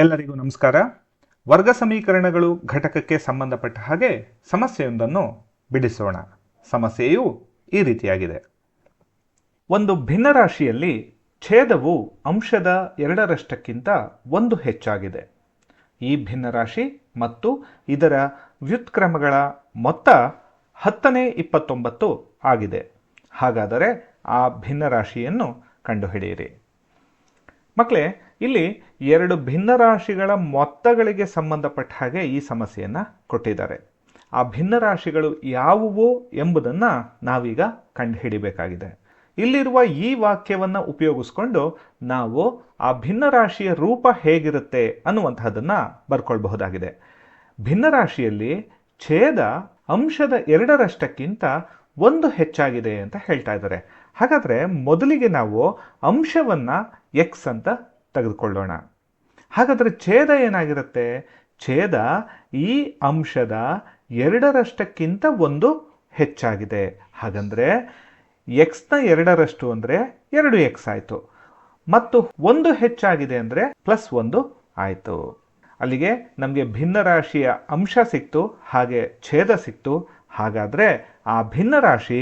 ಎಲ್ಲರಿಗೂ ನಮಸ್ಕಾರ. ವರ್ಗ ಸಮೀಕರಣಗಳು ಘಟಕಕ್ಕೆ ಸಂಬಂಧಪಟ್ಟ ಹಾಗೆ ಸಮಸ್ಯೆಯೊಂದನ್ನು ಬಿಡಿಸೋಣ. ಸಮಸ್ಯೆಯು ಈ ರೀತಿಯಾಗಿದೆ. ಒಂದು ಭಿನ್ನರಾಶಿಯಲ್ಲಿ ಛೇದವು ಅಂಶದ ಎರಡರಷ್ಟಕ್ಕಿಂತ ಒಂದು ಹೆಚ್ಚಾಗಿದೆ. ಈ ಭಿನ್ನರಾಶಿ ಮತ್ತು ಇದರ ವ್ಯುತ್ಕ್ರಮಗಳ ಮೊತ್ತ ಹತ್ತನೇ ಇಪ್ಪತ್ತೊಂಬತ್ತು ಆಗಿದೆ. ಹಾಗಾದರೆ ಆ ಭಿನ್ನರಾಶಿಯನ್ನು ಕಂಡುಹಿಡಿಯಿರಿ. ಮಕ್ಕಳೇ ಇಲ್ಲಿ ಎರಡು ಭಿನ್ನರಾಶಿಗಳ ಮೊತ್ತಗಳಿಗೆ ಸಂಬಂಧಪಟ್ಟ ಹಾಗೆ ಈ ಸಮಸ್ಯೆಯನ್ನು ಕೊಟ್ಟಿದ್ದಾರೆ. ಆ ಭಿನ್ನರಾಶಿಗಳು ಯಾವುವು ಎಂಬುದನ್ನು ನಾವೀಗ ಕಂಡುಹಿಡಿಬೇಕಾಗಿದೆ. ಇಲ್ಲಿರುವ ಈ ವಾಕ್ಯವನ್ನು ಉಪಯೋಗಿಸ್ಕೊಂಡು ನಾವು ಆ ಭಿನ್ನರಾಶಿಯ ರೂಪ ಹೇಗಿರುತ್ತೆ ಅನ್ನುವಂತಹದನ್ನು ಬರ್ಕೊಳ್ಬಹುದಾಗಿದೆ. ಭಿನ್ನರಾಶಿಯಲ್ಲಿ ಛೇದ ಅಂಶದ ಎರಡರಷ್ಟಕ್ಕಿಂತ ಒಂದು ಹೆಚ್ಚಾಗಿದೆ ಅಂತ ಹೇಳ್ತಾ ಇದ್ದಾರೆ. ಹಾಗಾದರೆ ಮೊದಲಿಗೆ ನಾವು ಅಂಶವನ್ನು ಎಕ್ಸ್ ಅಂತ ತೆಗೆದುಕೊಳ್ಳೋಣ. ಹಾಗಾದರೆ ಛೇದ ಏನಾಗಿರುತ್ತೆ? ಛೇದ ಈ ಅಂಶದ ಎರಡರಷ್ಟಕ್ಕಿಂತ ಒಂದು ಹೆಚ್ಚಾಗಿದೆ. ಹಾಗಂದರೆ ಎಕ್ಸ್ನ ಎರಡರಷ್ಟು ಅಂದರೆ ಎರಡು ಎಕ್ಸ್ ಆಯಿತು. ಮತ್ತು ಒಂದು ಹೆಚ್ಚಾಗಿದೆ ಅಂದರೆ ಪ್ಲಸ್ ಒಂದು ಆಯಿತು. ಅಲ್ಲಿಗೆ ನಮಗೆ ಭಿನ್ನರಾಶಿಯ ಅಂಶ ಸಿಕ್ತು, ಹಾಗೆ ಛೇದ ಸಿಕ್ತು. ಹಾಗಾದರೆ ಆ ಭಿನ್ನರಾಶಿ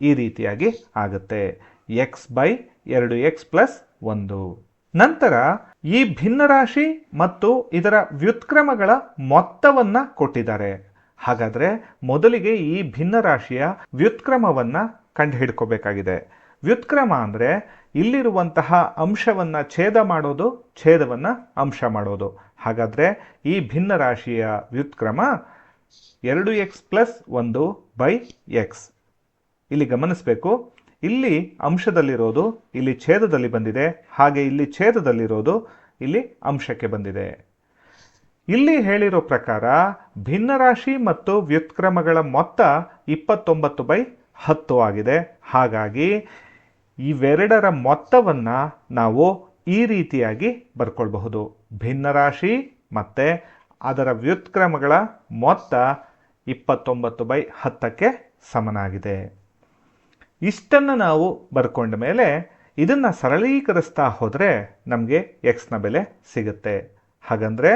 ಈ ರೀತಿಯಾಗಿ ಆಗುತ್ತೆ. ಎಕ್ಸ್ ಬೈ ಎರಡು ಎಕ್ಸ್ ಪ್ಲಸ್ ಒಂದು. ನಂತರ ಈ ಭಿನ್ನರಾಶಿ ಮತ್ತು ಇದರ ವ್ಯುತ್ಕ್ರಮಗಳ ಮೊತ್ತವನ್ನ ಕೊಟ್ಟಿದ್ದಾರೆ. ಹಾಗಾದ್ರೆ ಮೊದಲಿಗೆ ಈ ಭಿನ್ನರಾಶಿಯ ವ್ಯುತ್ಕ್ರಮವನ್ನ ಕಂಡುಹಿಡ್ಕೋಬೇಕಾಗಿದೆ. ವ್ಯುತ್ಕ್ರಮ ಅಂದರೆ ಇಲ್ಲಿರುವಂತಹ ಅಂಶವನ್ನ ಛೇದ ಮಾಡೋದು, ಛೇದವನ್ನ ಅಂಶ ಮಾಡೋದು. ಹಾಗಾದ್ರೆ ಈ ಭಿನ್ನರಾಶಿಯ ವ್ಯುತ್ಕ್ರಮ ಎರಡು ಎಕ್ಸ್ ಪ್ಲಸ್ ಒಂದು ಬೈ ಎಕ್ಸ್. ಇಲ್ಲಿ ಗಮನಿಸಬೇಕು. ಇಲ್ಲಿ ಅಂಶದಲ್ಲಿರೋದು ಇಲ್ಲಿ ಛೇದದಲ್ಲಿ ಬಂದಿದೆ. ಹಾಗೆ ಇಲ್ಲಿ ಛೇದದಲ್ಲಿರೋದು ಇಲ್ಲಿ ಅಂಶಕ್ಕೆ ಬಂದಿದೆ. ಇಲ್ಲಿ ಹೇಳಿರೋ ಪ್ರಕಾರ ಭಿನ್ನರಾಶಿ ಮತ್ತು ವ್ಯುತ್ಕ್ರಮಗಳ ಮೊತ್ತ ಇಪ್ಪತ್ತೊಂಬತ್ತು ಬೈ ಹತ್ತು ಆಗಿದೆ. ಹಾಗಾಗಿ ಇವೆರಡರ ಮೊತ್ತವನ್ನು ನಾವು ಈ ರೀತಿಯಾಗಿ ಬರ್ಕೊಳ್ಬಹುದು. ಭಿನ್ನರಾಶಿ ಮತ್ತು ಅದರ ವ್ಯುತ್ಕ್ರಮಗಳ ಮೊತ್ತ ಇಪ್ಪತ್ತೊಂಬತ್ತು ಬೈ ಹತ್ತಕ್ಕೆ ಸಮನಾಗಿದೆ. ಇಷ್ಟನ್ನು ನಾವು ಬರ್ಕೊಂಡ ಮೇಲೆ ಇದನ್ನು ಸರಳೀಕರಿಸ್ತಾ ಹೋದರೆ ನಮಗೆ ಎಕ್ಸ್ನ ಬೆಲೆ ಸಿಗುತ್ತೆ. ಹಾಗಂದ್ರೆ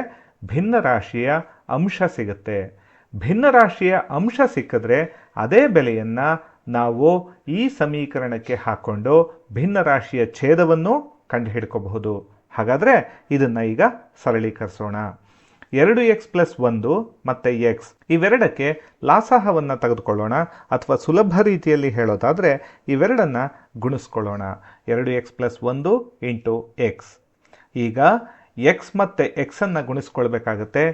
ಭಿನ್ನರಾಶಿಯ ಅಂಶ ಸಿಗುತ್ತೆ. ಭಿನ್ನ ರಾಶಿಯ ಅಂಶ ಸಿಕ್ಕಿದ್ರೆ ಅದೇ ಬೆಲೆಯನ್ನು ನಾವು ಈ ಸಮೀಕರಣಕ್ಕೆ ಹಾಕ್ಕೊಂಡು ಭಿನ್ನ ರಾಶಿಯ ಛೇದವನ್ನು ಕಂಡುಹಿಡ್ಕೋಬಹುದು. ಹಾಗಾದರೆ ಇದನ್ನು ಈಗ ಸರಳೀಕರಿಸೋಣ. ಎರಡು ಎಕ್ಸ್ ಪ್ಲಸ್ ಒಂದು ಮತ್ತು ಎಕ್ಸ್. ಇವೆರಡಕ್ಕೆ ಲಾಸಾಹವನ್ನು ತೆಗೆದುಕೊಳ್ಳೋಣ ಅಥವಾ ಸುಲಭ ರೀತಿಯಲ್ಲಿ ಹೇಳೋದಾದರೆ ಇವೆರಡನ್ನು ಗುಣಿಸ್ಕೊಳ್ಳೋಣ. ಎರಡು ಎಕ್ಸ್ ಪ್ಲಸ್ ಒಂದು ಇಂಟು ಎಕ್ಸ್. ಈಗ ಎಕ್ಸ್ ಮತ್ತು ಎಕ್ಸನ್ನು ಗುಣಿಸ್ಕೊಳ್ಬೇಕಾಗತ್ತೆ.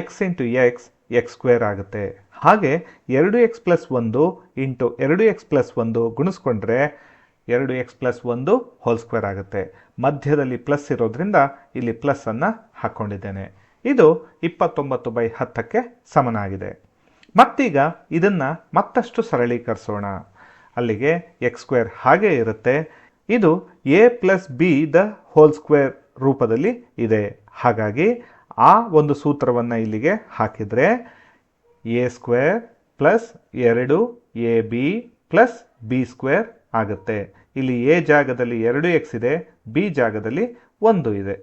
X into x x square ಆಗುತ್ತೆ. ಹಾಗೆ ಎರಡು ಎಕ್ಸ್ ಪ್ಲಸ್ ಒಂದು ಇಂಟು ಎರಡು ಎಕ್ಸ್ ಪ್ಲಸ್ ಒಂದು ಗುಣಿಸ್ಕೊಂಡ್ರೆ ಎರಡು ಎಕ್ಸ್ ಪ್ಲಸ್ ಒಂದು ಹೋಲ್ ಸ್ಕ್ವೇರ್ ಆಗುತ್ತೆ. ಮಧ್ಯದಲ್ಲಿ ಪ್ಲಸ್ ಇರೋದ್ರಿಂದ ಇಲ್ಲಿ ಪ್ಲಸ್ಸನ್ನು ಹಾಕ್ಕೊಂಡಿದ್ದೇನೆ ಇದು ಇಪ್ಪತ್ತೊಂಬತ್ತು ಬೈ ಹತ್ತಕ್ಕೆ ಸಮನಾಗಿದೆ. ಮತ್ತೀಗ ಇದನ್ನು ಮತ್ತಷ್ಟು ಸರಳೀಕರಿಸೋಣ. ಅಲ್ಲಿಗೆ ಎಕ್ಸ್ ಸ್ಕ್ವೇರ್ ಹಾಗೆ ಇರುತ್ತೆ. ಇದು a plus b the whole square ರೂಪದಲ್ಲಿ ಇದೆ. ಹಾಗಾಗಿ ಆ ಒಂದು ಸೂತ್ರವನ್ನು ಇಲ್ಲಿಗೆ ಹಾಕಿದರೆ ಎ ಸ್ಕ್ವೇರ್ ಪ್ಲಸ್ ಎರಡು a b plus b square ಆಗುತ್ತೆ. ಇಲ್ಲಿ ಎ ಜಾಗದಲ್ಲಿ ಎರಡು ಎಕ್ಸ್ ಇದೆ ಬಿ ಜಾಗದಲ್ಲಿ ಒಂದು ಇದೆ.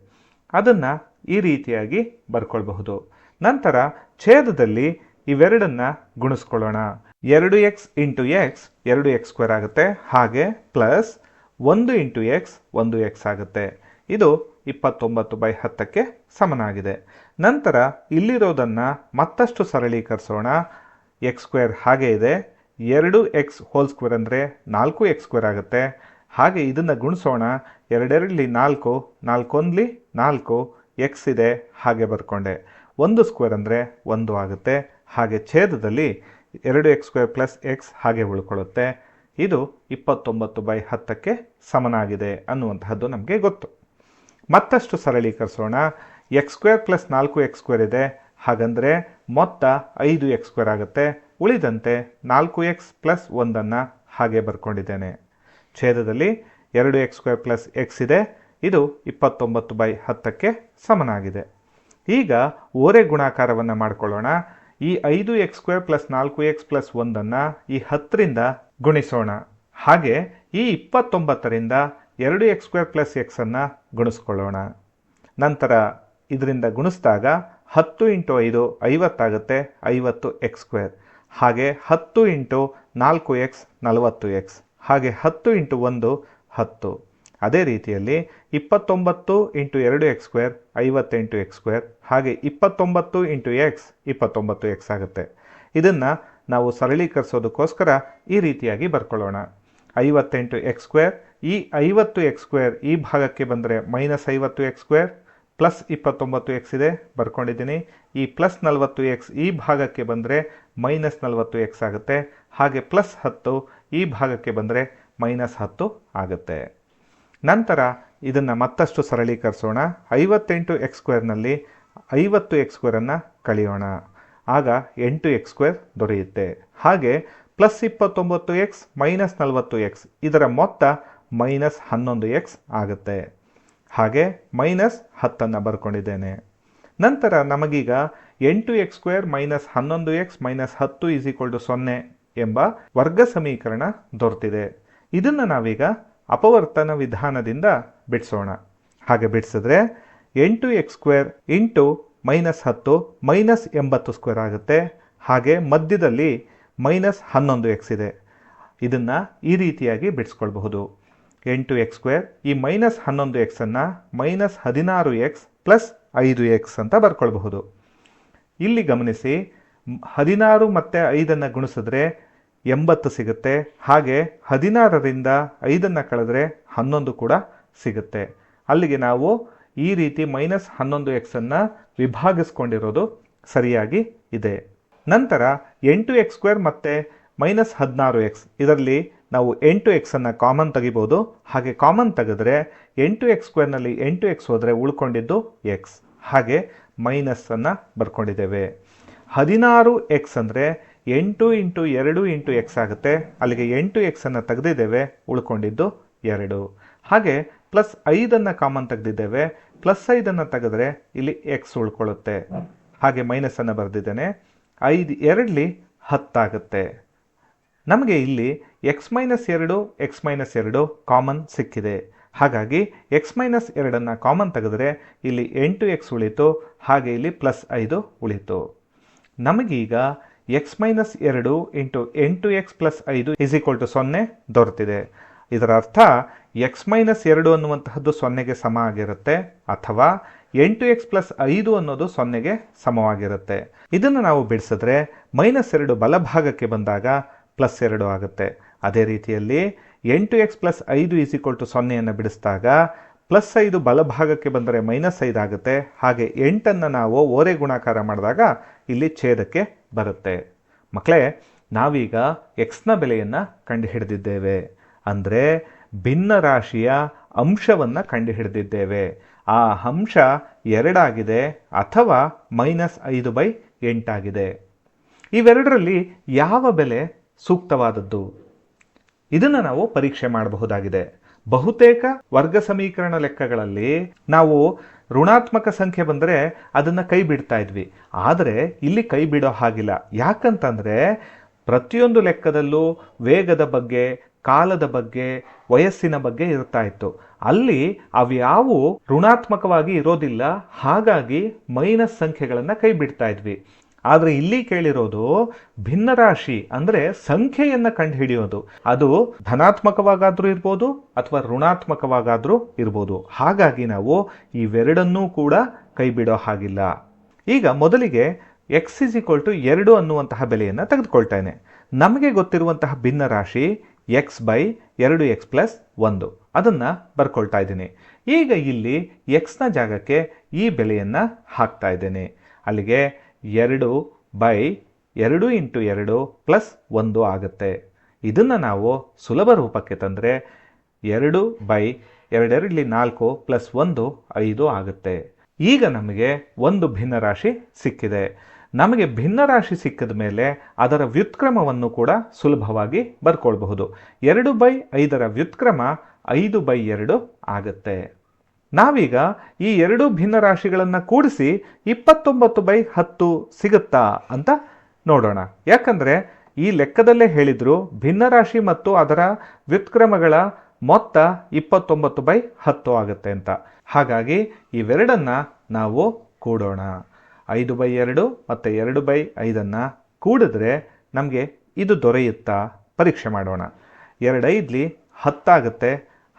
ಅದನ್ನು ಈ ರೀತಿಯಾಗಿ ಬರ್ಕೊಳ್ಬಹುದು. ನಂತರ ಛೇದದಲ್ಲಿ ಇವೆರಡನ್ನ ಗುಣಿಸ್ಕೊಳ್ಳೋಣ. ಎರಡು ಎಕ್ಸ್ ಇಂಟು ಎಕ್ಸ್ ಎರಡು ಎಕ್ಸ್ ಸ್ಕ್ವೇರ್ ಆಗುತ್ತೆ. ಹಾಗೆ ಪ್ಲಸ್ ಒಂದು ಇಂಟು ಎಕ್ಸ್ ಒಂದು ಎಕ್ಸ್ ಆಗುತ್ತೆ. ಇದು ಇಪ್ಪತ್ತೊಂಬತ್ತು ಬೈ ಹತ್ತಕ್ಕೆ ಸಮನಾಗಿದೆ. ನಂತರ ಇಲ್ಲಿರೋದನ್ನು ಮತ್ತಷ್ಟು ಸರಳೀಕರಿಸೋಣ. ಎಕ್ಸ್ ಸ್ಕ್ವೇರ್ ಹಾಗೆ ಇದೆ. ಎರಡು ಎಕ್ಸ್ ಹೋಲ್ ಸ್ಕ್ವೇರ್ ಅಂದರೆ ನಾಲ್ಕು ಎಕ್ಸ್ ಸ್ಕ್ವೇರ್ ಆಗುತ್ತೆ. ಹಾಗೆ ಇದನ್ನು ಗುಣಿಸೋಣ. ಎರಡೆರಡಲಿ ನಾಲ್ಕು, ನಾಲ್ಕೊಂದ್ಲಿ ನಾಲ್ಕು ಎಕ್ಸ್ ಇದೆ, ಹಾಗೆ ಬರ್ಕೊಂಡೆ. ಒಂದು ಸ್ಕ್ವೇರ್ ಅಂದರೆ ಒಂದು ಆಗುತ್ತೆ. ಹಾಗೆ ಛೇದದಲ್ಲಿ ಎರಡು ಎಕ್ಸ್ ಸ್ಕ್ವೇರ್ ಪ್ಲಸ್ ಎಕ್ಸ್ ಹಾಗೆ ಉಳ್ಕೊಳ್ಳುತ್ತೆ. ಇದು ಇಪ್ಪತ್ತೊಂಬತ್ತು ಬೈ ಹತ್ತಕ್ಕೆ ಸಮನಾಗಿದೆ ಅನ್ನುವಂತಹದ್ದು ನಮಗೆ ಗೊತ್ತು. ಮತ್ತಷ್ಟು ಸರಳೀಕರಿಸೋಣ. ಎಕ್ಸ್ ಸ್ಕ್ವೇರ್ ಪ್ಲಸ್ ನಾಲ್ಕು ಎಕ್ಸ್ ಸ್ಕ್ವೇರ್ ಇದೆ. ಹಾಗಂದರೆ ಮೊತ್ತ ಐದು ಎಕ್ಸ್ ಸ್ಕ್ವೇರ್ ಆಗುತ್ತೆ. ಉಳಿದಂತೆ ನಾಲ್ಕು ಎಕ್ಸ್ ಪ್ಲಸ್ ಒಂದನ್ನು ಹಾಗೆ ಬರ್ಕೊಂಡಿದ್ದೇನೆ. ಛೇದದಲ್ಲಿ ಎರಡು ಎಕ್ಸ್ ಸ್ಕ್ವೇರ್ ಪ್ಲಸ್ ಎಕ್ಸ್ ಇದೆ. ಇದು ಇಪ್ಪತ್ತೊಂಬತ್ತು ಬೈ ಹತ್ತಕ್ಕೆ ಸಮನಾಗಿದೆ. ಈಗ ಓರೆ ಗುಣಾಕಾರವನ್ನು ಮಾಡ್ಕೊಳ್ಳೋಣ. ಈ ಐದು ಎಕ್ಸ್ ಸ್ಕ್ವೇರ್ ಪ್ಲಸ್ ನಾಲ್ಕು ಎಕ್ಸ್ ಪ್ಲಸ್ ಒಂದನ್ನು ಈ ಹತ್ತರಿಂದ ಗುಣಿಸೋಣ. ಹಾಗೆ ಈ ಇಪ್ಪತ್ತೊಂಬತ್ತರಿಂದ ಎರಡು ಎಕ್ಸ್ ಸ್ಕ್ವೇರ್ ಪ್ಲಸ್ ಎಕ್ಸನ್ನು ಗುಣಿಸ್ಕೊಳ್ಳೋಣ. ನಂತರ ಇದರಿಂದ ಗುಣಿಸಿದಾಗ ಹತ್ತು ಇಂಟು ಐದು ಐವತ್ತಾಗುತ್ತೆ, ಐವತ್ತು ಎಕ್ಸ್ ಸ್ಕ್ವೇರ್. ಹಾಗೆ ಹತ್ತು ಇಂಟು ನಾಲ್ಕು ಎಕ್ಸ್ ನಲವತ್ತು ಎಕ್ಸ್. ಹಾಗೆ ಹತ್ತು ಇಂಟು ಒಂದು ಹತ್ತು. ಅದೇ ರೀತಿಯಲ್ಲಿ ಇಪ್ಪತ್ತೊಂಬತ್ತು ಇಂಟು ಎರಡು ಎಕ್ಸ್ ಸ್ಕ್ವೇರ್, ಐವತ್ತೆಂಟು ಎಕ್ಸ್ ಸ್ಕ್ವೇರ್, ಹಾಗೆ ಇಪ್ಪತ್ತೊಂಬತ್ತು ಇಂಟು ಎಕ್ಸ್, ಇಪ್ಪತ್ತೊಂಬತ್ತು ಎಕ್ಸ್ ಆಗುತ್ತೆ. ಇದನ್ನು ನಾವು ಸರಳೀಕರಿಸೋದಕ್ಕೋಸ್ಕರ ಈ ರೀತಿಯಾಗಿ ಬರ್ಕೊಳ್ಳೋಣ. ಐವತ್ತೆಂಟು ಎಕ್ಸ್ ಸ್ಕ್ವೇರ್, ಈ ಐವತ್ತು ಎಕ್ಸ್ ಸ್ಕ್ವೇರ್ ಈ ಭಾಗಕ್ಕೆ ಬಂದರೆ ಮೈನಸ್ ಐವತ್ತು ಎಕ್ಸ್ ಸ್ಕ್ವೇರ್, ಪ್ಲಸ್ ಇಪ್ಪತ್ತೊಂಬತ್ತು ಎಕ್ಸ್ ಇದೆ, ಬರ್ಕೊಂಡಿದ್ದೀನಿ. ಈ ಪ್ಲಸ್ ನಲವತ್ತು ಎಕ್ಸ್ ಈ ಭಾಗಕ್ಕೆ ಬಂದರೆ ಮೈನಸ್ ನಲವತ್ತು ಎಕ್ಸ್ ಆಗುತ್ತೆ. ಹಾಗೆ ಪ್ಲಸ್ ಹತ್ತು ಈ ಭಾಗಕ್ಕೆ ಬಂದರೆ ಮೈನಸ್ ಹತ್ತು ಆಗುತ್ತೆ. ನಂತರ ಇದನ್ನು ಮತ್ತಷ್ಟು ಸರಳೀಕರಿಸೋಣ. ಐವತ್ತೆಂಟು ಎಕ್ಸ್ ಸ್ಕ್ವೇರ್ನಲ್ಲಿ ಐವತ್ತು ಎಕ್ಸ್ ಸ್ಕ್ವೇರನ್ನು ಕಳೆಯೋಣ ಆಗ ಎಂಟು ಎಕ್ಸ್ ಸ್ಕ್ವೇರ್ ದೊರೆಯುತ್ತೆ. ಹಾಗೆ ಪ್ಲಸ್ ಇಪ್ಪತ್ತೊಂಬತ್ತು ಎಕ್ಸ್ ಮೈನಸ್ ನಲವತ್ತು ಎಕ್ಸ್ ಇದರ ಮೊತ್ತ ಮೈನಸ್ ಹನ್ನೊಂದು ಎಕ್ಸ್ ಆಗುತ್ತೆ. ಹಾಗೆ ಮೈನಸ್ ಹತ್ತನ್ನು ಬರ್ಕೊಂಡಿದ್ದೇನೆ. ನಂತರ ನಮಗೀಗ ಎಂಟು ಎಕ್ಸ್ ಸ್ಕ್ವೇರ್ ಮೈನಸ್ ಹನ್ನೊಂದು ಎಕ್ಸ್ ಮೈನಸ್ ಹತ್ತು ಈಸ್ ಈಕ್ವಲ್ ಟು ಸೊನ್ನೆ ಎಂಬ ವರ್ಗ ಸಮೀಕರಣ ದೊರೆತಿದೆ. ಇದನ್ನು ನಾವೀಗ ಅಪವರ್ತನ ವಿಧಾನದಿಂದ ಬಿಡಿಸೋಣ. ಹಾಗೆ ಬಿಡಿಸಿದ್ರೆ ಎಂಟು ಎಕ್ಸ್ ಸ್ಕ್ವೇರ್ ಇಂಟು ಮೈನಸ್ ಹತ್ತು ಮೈನಸ್ ಎಂಬತ್ತು ಸ್ಕ್ವೇರ್ ಆಗುತ್ತೆ. ಹಾಗೆ ಮಧ್ಯದಲ್ಲಿ ಮೈನಸ್ ಹನ್ನೊಂದು ಎಕ್ಸ್ ಇದೆ. ಇದನ್ನು ಈ ರೀತಿಯಾಗಿ ಬಿಡಿಸ್ಕೊಳ್ಬಹುದು. ಎಂಟು ಎಕ್ಸ್ ಸ್ಕ್ವೇರ್ ಈ ಮೈನಸ್ ಹನ್ನೊಂದು ಎಕ್ಸನ್ನು ಮೈನಸ್ ಹದಿನಾರು ಎಕ್ಸ್ ಪ್ಲಸ್ ಐದು ಎಕ್ಸ್ ಅಂತ ಬರ್ಕೊಳ್ಬಹುದು. ಇಲ್ಲಿ ಗಮನಿಸಿ, ಹದಿನಾರು ಮತ್ತು ಐದನ್ನು ಗುಣಿಸಿದ್ರೆ ಎಂಬತ್ತು ಸಿಗುತ್ತೆ. ಹಾಗೆ ಹದಿನಾರರಿಂದ ಐದನ್ನು ಕಳೆದ್ರೆ ಹನ್ನೊಂದು ಕೂಡ ಸಿಗುತ್ತೆ. ಅಲ್ಲಿಗೆ ನಾವು ಈ ರೀತಿ ಮೈನಸ್ ಹನ್ನೊಂದು ಎಕ್ಸನ್ನು ವಿಭಾಗಿಸ್ಕೊಂಡಿರೋದು ಸರಿಯಾಗಿ ಇದೆ. ನಂತರ ಎಂಟು ಎಕ್ಸ್ ಸ್ಕ್ವೇರ್ ಮತ್ತು ಮೈನಸ್ ಹದಿನಾರು ಎಕ್ಸ್ ಇದರಲ್ಲಿ ನಾವು ಎಂಟು ಎಕ್ಸನ್ನು ಕಾಮನ್ ತೆಗಿಬೋದು. ಹಾಗೆ ಕಾಮನ್ ತೆಗೆದ್ರೆ ಎಂಟು ಎಕ್ಸ್ ಸ್ಕ್ವೇರ್ನಲ್ಲಿ ಎಂಟು ಎಕ್ಸ್ ಹೋದರೆ ಉಳ್ಕೊಂಡಿದ್ದು ಎಕ್ಸ್ ಹಾಗೆ ಮೈನಸ್ಸನ್ನು ಬರ್ಕೊಂಡಿದ್ದೇವೆ. ಹದಿನಾರು ಎಕ್ಸ್ ಅಂದರೆ ಎಂಟು ಇಂಟು ಎರಡು ಇಂಟು ಎಕ್ಸ್ ಆಗುತ್ತೆ. ಅಲ್ಲಿಗೆ ಎಂಟು ಎಕ್ಸನ್ನು ತೆಗೆದಿದ್ದೇವೆ, ಉಳ್ಕೊಂಡಿದ್ದು ಎರಡು. ಹಾಗೆ ಪ್ಲಸ್ ಐದನ್ನು ಕಾಮನ್ ತೆಗೆದಿದ್ದೇವೆ, ಪ್ಲಸ್ ಐದನ್ನು ತೆಗೆದ್ರೆ ಇಲ್ಲಿ ಎಕ್ಸ್ ಉಳ್ಕೊಳ್ಳುತ್ತೆ. ಹಾಗೆ ಮೈನಸನ್ನು ಬರೆದಿದ್ದೇನೆ. ಐದು ಎರಡಲಿ ಹತ್ತಾಗುತ್ತೆ ನಮಗೆ ಇಲ್ಲಿ ಎಕ್ಸ್ ಮೈನಸ್ ಎರಡು, ಎಕ್ಸ್ ಮೈನಸ್ ಎರಡು ಕಾಮನ್ ಸಿಕ್ಕಿದೆ. ಹಾಗಾಗಿ ಎಕ್ಸ್ ಮೈನಸ್ ಎರಡನ್ನು ಕಾಮನ್ ತೆಗೆದ್ರೆ ಇಲ್ಲಿ ಎಂಟು ಎಕ್ಸ್ ಉಳಿತು, ಹಾಗೆ ಇಲ್ಲಿ ಪ್ಲಸ್ ಐದು ಉಳಿತು. ನಮಗೀಗ ಎಕ್ಸ್ ಮೈನಸ್ ಎರಡು ಇಂಟು ಎಂಟು ಎಕ್ಸ್ ಪ್ಲಸ್ ಐದು ಇಸ್ ಈಕ್ವಲ್ ಟು ಸೊನ್ನೆ ದೊರೆತಿದೆ. ಇದರ ಅರ್ಥ ಎಕ್ಸ್ ಮೈನಸ್ ಎರಡು ಅನ್ನುವಂತಹದ್ದು ಸೊನ್ನೆಗೆ ಸಮ ಆಗಿರುತ್ತೆ ಅಥವಾ ಎಂಟು ಎಕ್ಸ್ ಪ್ಲಸ್ ಐದು ಅನ್ನೋದು ಸೊನ್ನೆಗೆ ಸಮವಾಗಿರುತ್ತೆ. ಇದನ್ನು ನಾವು ಬಿಡಿಸಿದ್ರೆ ಮೈನಸ್ ಎರಡು ಬಲಭಾಗಕ್ಕೆ ಬಂದಾಗ ಪ್ಲಸ್ ಎರಡು ಆಗುತ್ತೆ. ಅದೇ ರೀತಿಯಲ್ಲಿ ಎಂಟು ಎಕ್ಸ್ ಪ್ಲಸ್ ಐದು ಈಸ್ ಈಕ್ವಲ್ ಟು ಸೊನ್ನೆಯನ್ನು ಬಿಡಿಸಿದಾಗ ಪ್ಲಸ್ ಐದು ಬಲಭಾಗಕ್ಕೆ ಬಂದರೆ ಮೈನಸ್ ಐದು ಆಗುತ್ತೆ. ಹಾಗೆ ಎಂಟನ್ನು ನಾವು ಓರೆ ಗುಣಾಕಾರ ಮಾಡಿದಾಗ ಇಲ್ಲಿ ಛೇದಕ್ಕೆ ಬರುತ್ತೆ. ಮಕ್ಕಳೇ, ನಾವೀಗ ಎಕ್ಸ್ನ ಬೆಲೆಯನ್ನು ಕಂಡುಹಿಡಿದಿದ್ದೇವೆ. ಅಂದರೆ ಭಿನ್ನ ರಾಶಿಯ ಅಂಶವನ್ನು ಕಂಡುಹಿಡಿದಿದ್ದೇವೆ. ಆ ಅಂಶ ಎರಡಾಗಿದೆ ಅಥವಾ ಮೈನಸ್ ಐದು ಬೈ ಎಂಟಾಗಿದೆ. ಇವೆರಡರಲ್ಲಿ ಯಾವ ಬೆಲೆ ಸೂಕ್ತವಾದದ್ದು? ಇದನ್ನು ನಾವು ಪರೀಕ್ಷೆ ಮಾಡಬಹುದಾಗಿದೆ. ಬಹುತೇಕ ವರ್ಗ ಸಮೀಕರಣ ಲೆಕ್ಕಗಳಲ್ಲಿ ನಾವು ಋಣಾತ್ಮಕ ಸಂಖ್ಯೆ ಬಂದರೆ ಅದನ್ನು ಕೈ ಬಿಡ್ತಾ ಇದ್ವಿ. ಆದರೆ ಇಲ್ಲಿ ಕೈ ಬಿಡೋ ಹಾಗಿಲ್ಲ. ಯಾಕಂತಂದರೆ ಪ್ರತಿಯೊಂದು ಲೆಕ್ಕದಲ್ಲೂ ವೇಗದ ಬಗ್ಗೆ, ಕಾಲದ ಬಗ್ಗೆ, ವಯಸ್ಸಿನ ಬಗ್ಗೆ ಇರ್ತಾ ಇತ್ತು. ಅಲ್ಲಿ ಅವ್ಯಾವು ಋಣಾತ್ಮಕವಾಗಿ ಇರೋದಿಲ್ಲ. ಹಾಗಾಗಿ ಮೈನಸ್ ಸಂಖ್ಯೆಗಳನ್ನು ಕೈ ಬಿಡ್ತಾ ಇದ್ವಿ. ಆದರೆ ಇಲ್ಲಿ ಕೇಳಿರೋದು ಭಿನ್ನರಾಶಿ ಅಂದರೆ ಸಂಖ್ಯೆಯನ್ನು ಕಂಡುಹಿಡಿಯೋದು. ಅದು ಧನಾತ್ಮಕವಾಗಾದರೂ ಇರ್ಬೋದು ಅಥವಾ ಋಣಾತ್ಮಕವಾಗಾದರೂ ಇರ್ಬೋದು. ಹಾಗಾಗಿ ನಾವು ಇವೆರಡನ್ನೂ ಕೂಡ ಕೈ ಬಿಡೋ ಹಾಗಿಲ್ಲ. ಈಗ ಮೊದಲಿಗೆ ಎಕ್ಸ್ ಇಸ್ ಈಕ್ವಲ್ ಟು ಎರಡು ಅನ್ನುವಂತಹ ಬೆಲೆಯನ್ನು ತೆಗೆದುಕೊಳ್ತೇನೆ. ನಮಗೆ ಗೊತ್ತಿರುವಂತಹ ಭಿನ್ನ ರಾಶಿ ಎಕ್ಸ್ ಬೈ ಎರಡು ಎಕ್ಸ್ ಪ್ಲಸ್ ಒಂದು. ಅದನ್ನು ಬರ್ಕೊಳ್ತಾ ಇದ್ದೀನಿ. ಈಗ ಇಲ್ಲಿ ಎಕ್ಸ್ನ ಜಾಗಕ್ಕೆ ಈ ಬೆಲೆಯನ್ನು ಹಾಕ್ತಾ ಇದ್ದೇನೆ. ಅಲ್ಲಿಗೆ ಎರಡು ಬೈ ಎರಡು ಇಂಟು ಎರಡು ಪ್ಲಸ್ ಒಂದು ಆಗುತ್ತೆ. ಇದನ್ನು ನಾವು ಸುಲಭ ರೂಪಕ್ಕೆ ತಂದರೆ ಎರಡು ಬೈ ಎರಡೆರಡಲಿ ನಾಲ್ಕು ಪ್ಲಸ್ ಒಂದು ಐದು ಆಗುತ್ತೆ. ಈಗ ನಮಗೆ ಒಂದು ಭಿನ್ನರಾಶಿ ಸಿಕ್ಕಿದೆ. ನಮಗೆ ಭಿನ್ನರಾಶಿ ಸಿಕ್ಕಿದ ಮೇಲೆ ಅದರ ವ್ಯುತ್ಕ್ರಮವನ್ನು ಕೂಡ ಸುಲಭವಾಗಿ ಬರ್ಕೊಳ್ಬಹುದು. ಎರಡು ಬೈ ಐದರ ವ್ಯುತ್ಕ್ರಮ ಐದು ಬೈ ಎರಡು ಆಗುತ್ತೆ. ನಾವೀಗ ಈ ಎರಡು ಭಿನ್ನ ರಾಶಿಗಳನ್ನು ಕೂಡಿಸಿ ಇಪ್ಪತ್ತೊಂಬತ್ತು ಬೈ ಹತ್ತು ಸಿಗುತ್ತಾ ಅಂತ ನೋಡೋಣ. ಯಾಕಂದರೆ ಈ ಲೆಕ್ಕದಲ್ಲೇ ಹೇಳಿದ್ರು ಭಿನ್ನರಾಶಿ ಮತ್ತು ಅದರ ವ್ಯುತ್ಕ್ರಮಗಳ ಮೊತ್ತ ಇಪ್ಪತ್ತೊಂಬತ್ತು ಬೈ ಹತ್ತು ಆಗುತ್ತೆ ಅಂತ. ಹಾಗಾಗಿ ಇವೆರಡನ್ನ ನಾವು ಕೂಡೋಣ. ಐದು ಬೈ ಎರಡು ಮತ್ತು ಎರಡು ಬೈ ಐದನ್ನು ಕೂಡಿದ್ರೆ ನಮಗೆ ಇದು ದೊರೆಯುತ್ತಾ ಪರೀಕ್ಷೆ ಮಾಡೋಣ. ಎರಡೈದ್ಲಿ ಹತ್ತಾಗುತ್ತೆ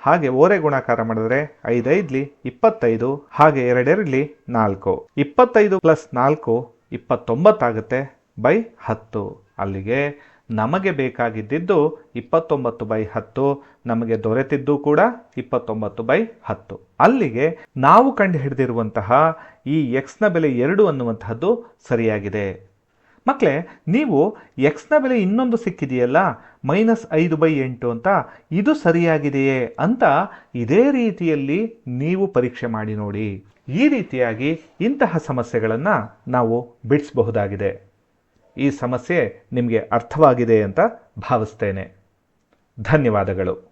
ಹಾಗೆ ಓರೆ ಗುಣಾಕಾರ ಮಾಡಿದ್ರೆ ಐದೈದ್ಲಿ ಇಪ್ಪತ್ತೈದು, ಹಾಗೆ ಎರಡೆರಡ್ಲಿ ನಾಲ್ಕು. ಇಪ್ಪತ್ತೈದು ಪ್ಲಸ್ ನಾಲ್ಕು ಇಪ್ಪತ್ತೊಂಬತ್ತಾಗುತ್ತೆ ಬೈ ಹತ್ತು. ಅಲ್ಲಿಗೆ ನಮಗೆ ಬೇಕಾಗಿದ್ದಿದ್ದು ಇಪ್ಪತ್ತೊಂಬತ್ತು ಬೈ ಹತ್ತು, ನಮಗೆ ದೊರೆತಿದ್ದು ಕೂಡ ಇಪ್ಪತ್ತೊಂಬತ್ತು ಬೈ ಹತ್ತು. ಅಲ್ಲಿಗೆ ನಾವು ಕಂಡು ಹಿಡಿದಿರುವಂತಹ ಈ ಎಕ್ಸ್ನ ಬೆಲೆ ಎರಡು ಅನ್ನುವಂತಹದ್ದು ಸರಿಯಾಗಿದೆ. ಮಕ್ಕಳೇ ನೀವು ಎಕ್ಸ್ನ ಬೆಲೆ ಇನ್ನೊಂದು ಸಿಕ್ಕಿದೆಯಲ್ಲ, ಮೈನಸ್ ಐದು ಬೈ ಎಂಟು ಅಂತ, ಇದು ಸರಿಯಾಗಿದೆಯೇ ಅಂತ ಇದೇ ರೀತಿಯಲ್ಲಿ ನೀವು ಪರೀಕ್ಷೆ ಮಾಡಿ ನೋಡಿ. ಈ ರೀತಿಯಾಗಿ ಇಂತಹ ಸಮಸ್ಯೆಗಳನ್ನು ನಾವು ಬಿಡಿಸಬಹುದಾಗಿದೆ. ಈ ಸಮಸ್ಯೆ ನಿಮಗೆ ಅರ್ಥವಾಗಿದೆ ಅಂತ ಭಾವಿಸ್ತೇನೆ. ಧನ್ಯವಾದಗಳು.